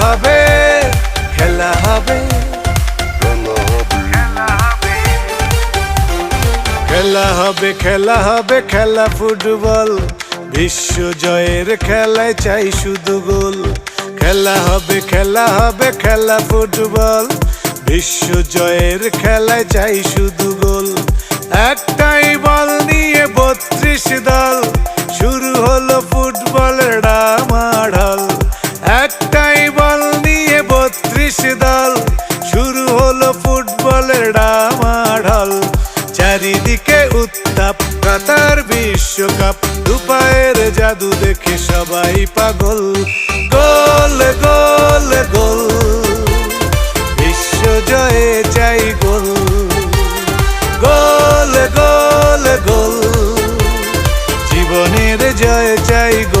হবে, খেলা হবে। খেলা হবে খেলা হবে, খেলা ফুটবল। বিশ্ব জয়ের খেলায় চাই শুধু গোল। খেলা হবে খেলা হবে, খেলা ফুটবল। বিশ্ব জয়ের খেলায় চাই শুধু গোল। একটাই বল নিয়ে বত্রিশ দল। শুরু হলো ফুটবল ডামাড়া দল শুরু হলো ফুটবলের ডামাঢল। চারিদিকে উত্তাপ, কাতার বিশ্বকাপ, দুপায়ের জাদু দেখে সবাই পাগল। গোল গোল গোল বিশ্ব জয়ে চাই গোল। গোল গোল গোল, জীবনের জয় চাই গোল।